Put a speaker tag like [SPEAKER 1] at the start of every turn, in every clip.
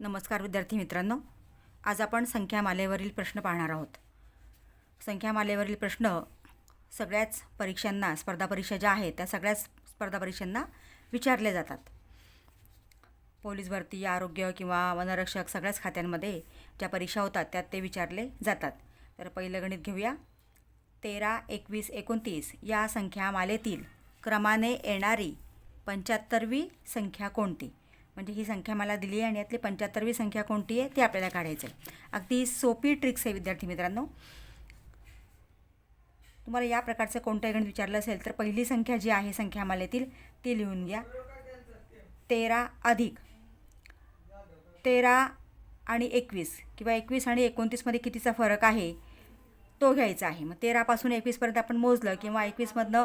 [SPEAKER 1] नमस्कार विद्यार्थी मित्रांनो. आज आपण संख्यामालेवरील प्रश्न पाहणार आहोत. संख्यामालेवरील प्रश्न सगळ्याच परीक्षांना स्पर्धा परीक्षा ज्या आहेत त्या सगळ्याच स्पर्धा परीक्षांना विचारले जातात. पोलीस भरती आरोग्य किंवा वनरक्षक सगळ्याच खात्यांमध्ये ज्या परीक्षा होतात त्यात ते विचारले जातात. तर पहिलं गणित घेऊया. तेरा एकवीस एकोणतीस या संख्यामालेतील क्रमाने येणारी पंच्याहत्तरवी संख्या कोणती? म्हणजे ही संख्या मला दिली आहे आणि यातली पंच्याहत्तरवी संख्या कोणती आहे ती आपल्याला काढायचं आहे अगदी सोपी ट्रिक्स आहे विद्यार्थी मित्रांनो. तुम्हाला या प्रकारचं कोणतं गणित विचारलं असेल तर पहिली संख्या जी आहे संख्यामालेतील ती लिहून घ्या. तेरा अधिक. तेरा आणि एकवीस किंवा एकवीस आणि एकोणतीसमध्ये कितीचा फरक आहे? तो घ्यायचा आहे. मग तेरापासून एकवीसपर्यंत आपण मोजलं किंवा एकवीसमधनं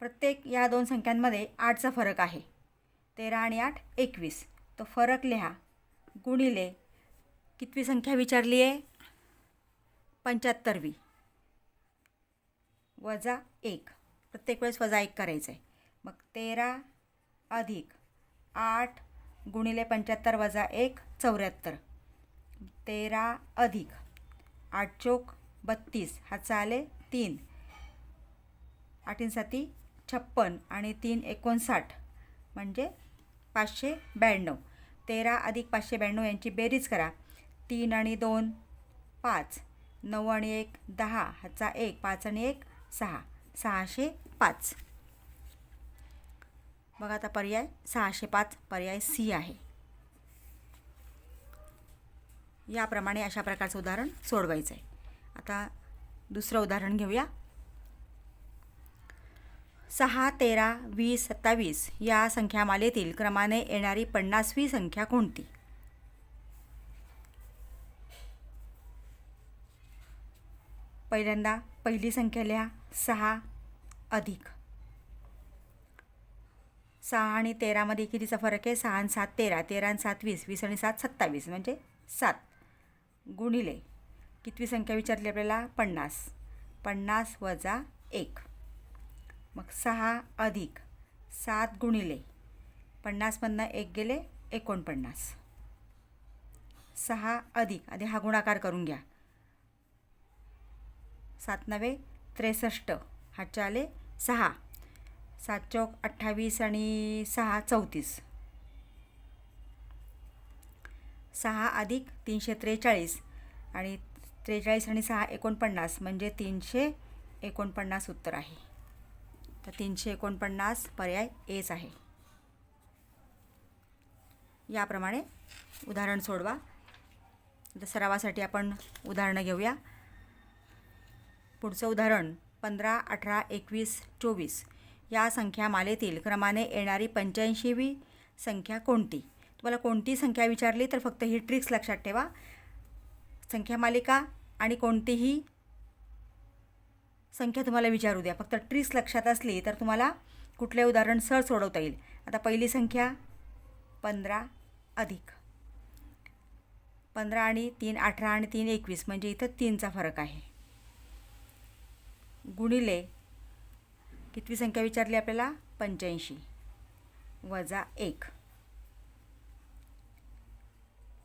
[SPEAKER 1] प्रत्येक या दोन संख्यांमध्ये आठचा फरक आहे. तेरा आणि आठ एकवीस. तो फरक लिहा. गुणिले कितवी संख्या विचारली आहे? पंच्याहत्तरवी. वजा एक. प्रत्येक वेळेस वजा एक करायचं आहे. मग तेरा अधिक आठ गुणिले पंच्याहत्तर वजा एक चौऱ्याहत्तर. तेरा अधिक आठ चोक बत्तीस. हा आले तीन. आठींसाठी छप्पन आणि तीन एकोणसाठ म्हणजे पाचशे ब्याण्णव. तेरा अधिक पाचशे ब्याण्णव यांची बेरीज करा. तीन आणि दोन पाच. नऊ आणि एक दहा. हाचा एक. पाच आणि एक सहा. सहाशे पाच. बघा आता पर्याय. सहाशे पाच पर्याय सी आहे. याप्रमाणे अशा प्रकारचं उदाहरण सोडवायचं आहे आता दुसरं उदाहरण घेऊया. सहा तेरा वीस सत्तावीस या संख्यामालेतील क्रमाने येणारी पन्नासवी संख्या कोणती? पहिल्यांदा पहिली संख्या लिहा. सहा अधिक. सहा आणि तेरामध्ये कितीचा फरक आहे? सहा आणि सात तेरा. तेरा आणि सात वीस. वीस आणि सात सत्तावीस. म्हणजे सात. गुणिले. कितवी संख्या विचारली आपल्याला? पन्नास. पन्नास वजा एक. मग सहा अधिक सात गुणिले पन्नासमधनं एक गेले एकोणपन्नास. सहा अधिक आधी हा गुणाकार करून घ्या. सात नवे त्रेसष्ट. हातचे आले सहा. सात चौक अठ्ठावीस आणि सहा चौतीस. सहा अधिक तीनशे त्रेचाळीस आणि त्रेचाळीस आणि सहा एकोणपन्नास म्हणजे तीनशे एकोणपन्नास उत्तर आहे. तर तीनशे एकोणपन्नास पर्याय एच आहे. याप्रमाणे उदाहरण सोडवा. आता सरावासाठी आपण उदाहरणं घेऊया. पुढचं उदाहरण पंधरा अठरा एकवीस चोवीस. या संख्या मालेतील क्रमाने येणारी पंच्याऐंशीवी संख्या कोणती? तुम्हाला कोणती संख्या विचारली तर फक्त ही ट्रिक्स लक्षात ठेवा. संख्या मालिका आणि कोणतीही संख्या तुम्हाला विचारू द्या. फक्त ट्रीस लक्षात असली तर तुम्हाला कुठले उदाहरण सहज सोडवता येईल. आता पहिली संख्या पंधरा अधिक. पंधरा आणि तीन अठरा आणि तीन एकवीस म्हणजे इथं तीनचा फरक आहे. गुणिले कितवी संख्या विचारली आपल्याला? पंच्याऐंशी. वजा एक.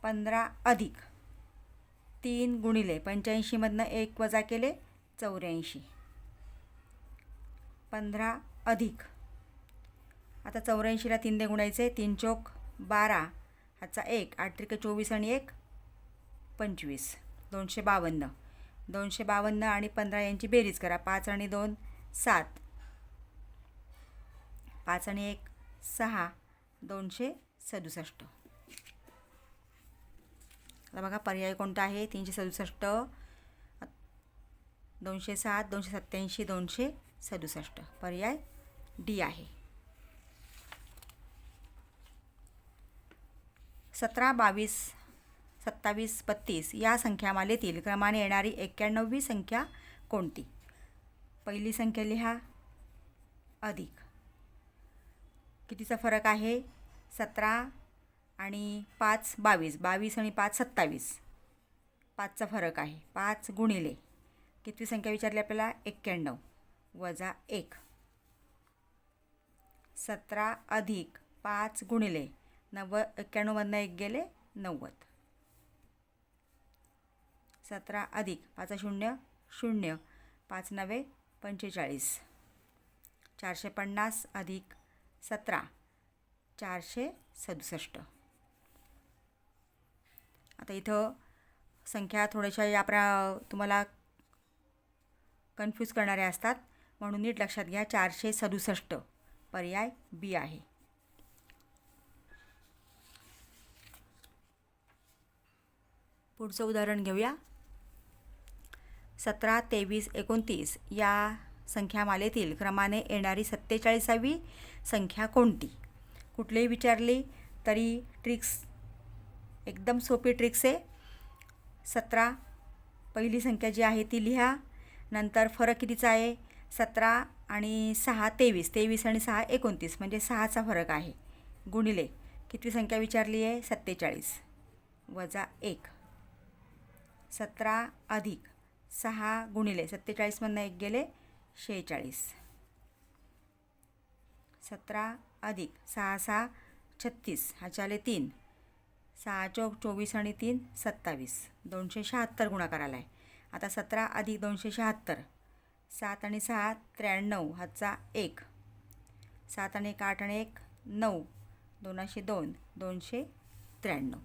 [SPEAKER 1] पंधरा अधिक. तीन गुणिले पंच्याऐंशीमधनं एक वजा केले चौऱ्याऐंशी. पंधरा अधिक. आता चौऱ्याऐंशीला तीन दे गुणायचे तीन चोक बारा. हातचा एक आठ त्रिके चोवीस आणि एक पंचवीस. दोनशे बावन्न. दोनशे बावन्न आणि पंधरा यांची बेरीज करा. पाच आणि दोन सात. पाच आणि एक सहा. दोनशे सदुसष्ट. आता बघा पर्याय कोणता आहे? तीनशे सदुसष्ट. दोनशे सात दोनशे सत्त्याऐंशी दोनशे सदुसष्ट. पर्याय डी आहे. सतरा बावीस सत्तावीस बत्तीस या संख्यामालेतील क्रमाने येणारी एक्क्याण्णववी संख्या कोणती? पहिली संख्या लिहा. अधिक. कितीचा फरक आहे? सतरा आणि पाच बावीस. बावीस आणि पाच सत्तावीस. पाचचा फरक आहे. पाच गुणिले. कितवी संख्या विचारली आपल्याला? एक्क्याण्णव. वजा एक. सतरा अधिक पाच गुणिले नव्वद एक्क्याण्णवमधनं एक गेले नव्वद. सतरा अधिक पाच शून्य शून्य पाच नवे पंचेचाळीस. चारशे पन्नास अधिक सतरा चारशे सदुसष्ट. आता इथं संख्या थोड्याशा या प्रा तुम्हाला कन्फ्यूज करणाऱ्या असतात. म्हणून नीट लक्षात घ्या चारशे सदुसष्ट पर्याय बी आहे. पुढचं उदाहरण घेऊया. सतरा तेवीस एकोणतीस या संख्यामालेतील क्रमाने येणारी सत्तेचाळीसावी संख्या कोणती? कुठलेही विचारली तरी ट्रिक्स एकदम सोपी ट्रिक्स आहे. सतरा पहिली संख्या जी आहे ती लिहा. नंतर फरक कितीचा आहे? सतरा आणि सहा तेवीस. तेवीस आणि सहा एकोणतीस. म्हणजे सहाचा फरक आहे. गुणिले किती संख्या विचारली आहे? सत्तेचाळीस. वजा एक. सतरा अधिक सहा गुणिले सत्तेचाळीसमधनं एक गेले शेहेचाळीस. सतरा अधिक सहा सहा छत्तीस. ह्याच्याले तीन. सहा चौक चोवीस आणि तीन सत्तावीस. दोनशे शहात्तर गुणाकार आला आहे. आता सतरा अधिक दोनशे शहात्तर. सात आणि सहा त्र्याण्णव हातचा एक. सात आणि एक आठ आणि एक नऊ. दोनशे दोन दोनशे त्र्याण्णव.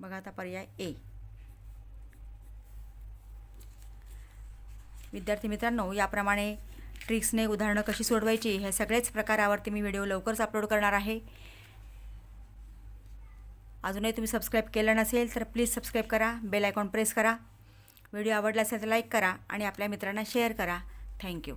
[SPEAKER 1] बघा आता पर्याय ए. विद्यार्थी मित्रांनो याप्रमाणे ट्रिक्सने उदाहरणं कशी सोडवायची हे सगळेच प्रकारावरती मी व्हिडिओ लवकरच अपलोड करणार आहे. अजूनही तुम्ही सबस्क्राईब केलं नसेल तर प्लीज सबस्क्राईब करा बेल आयकॉन प्रेस करा. व्हिडिओ आवडला असेल तर लाईक करा आणि आपल्या मित्रांना शेअर करा. थँक्यू.